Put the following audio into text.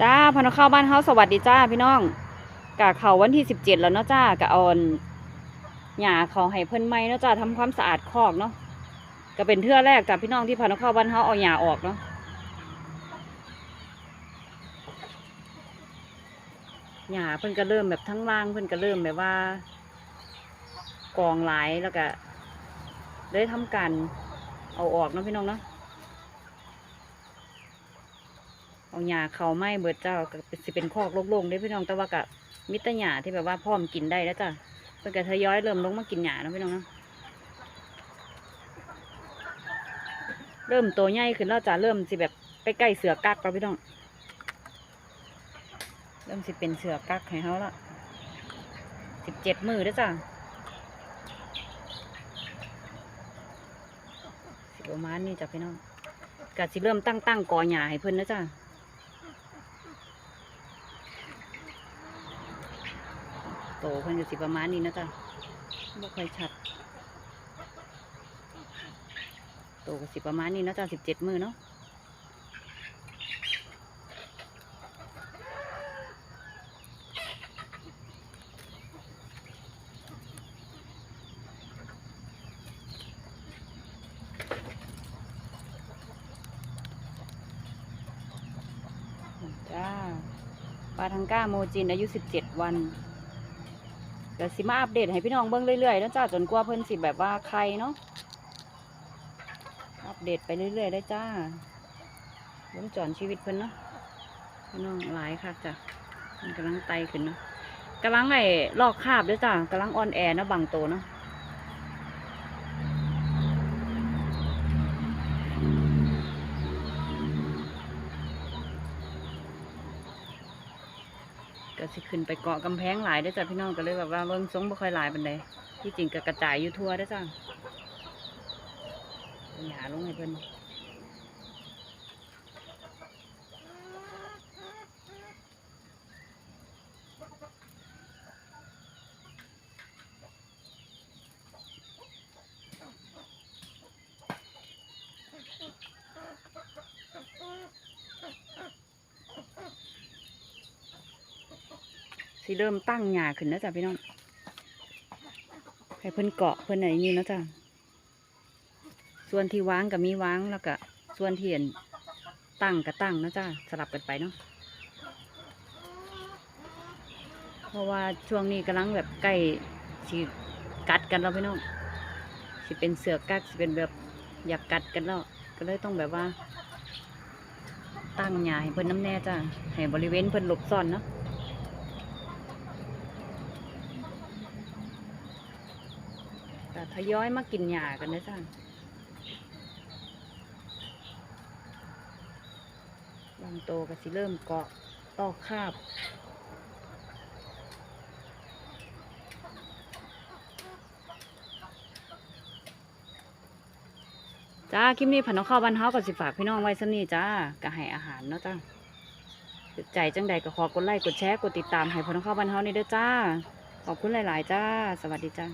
จ้าพนเข้าบ้านเฮาสวัสดีจ้าพี่น้องกะเขาวันที่สิบเจ็ดแล้วเนาะจ้ากะออนหญ้าเขาให้เพิ่นไหมเนาะจ้าทำความสะอาดคอกเนาะก็เป็นเทื่อแรกจ้าพี่น้องที่พนเข้าบ้านเฮาเอาหญ้าออกเนาะหญ้าเพิ่นก็เริ่มแบบทั้งล่างเพิ่นก็เริ่มแบบว่า กองหลายแล้วก็เลยทำการเอาออกเนาะพี่น้องเนาะ เอาหญ้าเขาไหม้เบิดเจ้าก็สิเป็นคอกโล่งๆได้พี่น้องแต่ว่ากับมิตรหญ้าที่แบบว่าพร้อมกินได้แล้วจ้ะเพิ่นก็ทยอยเริ่มลงมากินหญ้าเนาะพี่น้องเนาะเริ่มโตใหญ่ขึ้นแล้วจ้ะเริ่มสิแบบใกล้ๆเสือกักแล้วพี่น้องเริ่มสิเป็นเสือกักให้เขาละสิบเจ็ดมือแล้วจ้ะสิประมาณนี้จ้ะพี่น้องก็สิเริ่มตั้งตั้งๆกอหญ้าให้เพิ่นนะจ้ะ โตเพิ่นก็สิประมาณนี้นะจ๊ะบ่ค่อยชัด โตก็สิประมาณนี้นะจ๊ะสิบเจ็ดมือเนาะจ้าปลาทังก้าโมจินอายุสิบเจ็ดวัน เดี๋ยวสิมาอัปเดตให้พี่น้องเบิ้งเรื่อยๆนะจ้าจนกว่าเพิ่นสิแบบว่าใครเนาะอัปเดตไปเรื่อยๆได้จ้าวงจรชีวิตเพิ่นเนาะพี่น้องหลายค่ะจ้ะมันกำลังไตขึ้นเนาะกำลังไอ้ลอกคาบด้วยจ้ากำลังออนแอร์นะบางโตเนาะ ก็สิขึ้นไปเกาะกำแพงหลายได้จ้ะพี่น้องก็เลยแบบว่าเบิ่งสงบ่ค่อยหลายปันไดที่จริงก็กระจายอยู่ทั่วได้จ้าหยาลงให้เพิ่น สิเริ่มตั้งหญ้าขึ้นนะจ๊ะพี่น้องให้เพิ่นเกาะเพิ่นอะไรนี่นะจ๊ะส่วนที่วางกับมีวางแล้วก็ส่วนที่เห็นตั้งกับตั้งนะจ๊ะสลับกันไปเนาะเพราะว่าช่วงนี้กำลังแบบใกล้สิกัดกันแล้วพี่น้องสิเป็นเสือกักสิเป็นแบบอยากกัดกันแล้วก็เลยต้องแบบว่า ตั้งหญ้าให้เพิ่นน้ำแน่จ้ะให้บริเวณเพิ่นหลบซ่อนเนาะ ก็ทยอยมากินหญ้ากันนะจ้าบางโตก็สิเริ่มเกาะตอกคาบจ้า คลิปนี้ผันน้องข้าวบ้านเฮาก็สิฝากพี่น้องไว้ซ้ำนี้จ้าก็ให้อาหารเนาะจ้าถูกใจจังใดก็ขอกดไลค์กดแชร์กดติดตามให้ผันน้องข้าวบ้านเฮานี่เด้อจ้า ขอบคุณหลาย ๆ จ้า สวัสดีจ้า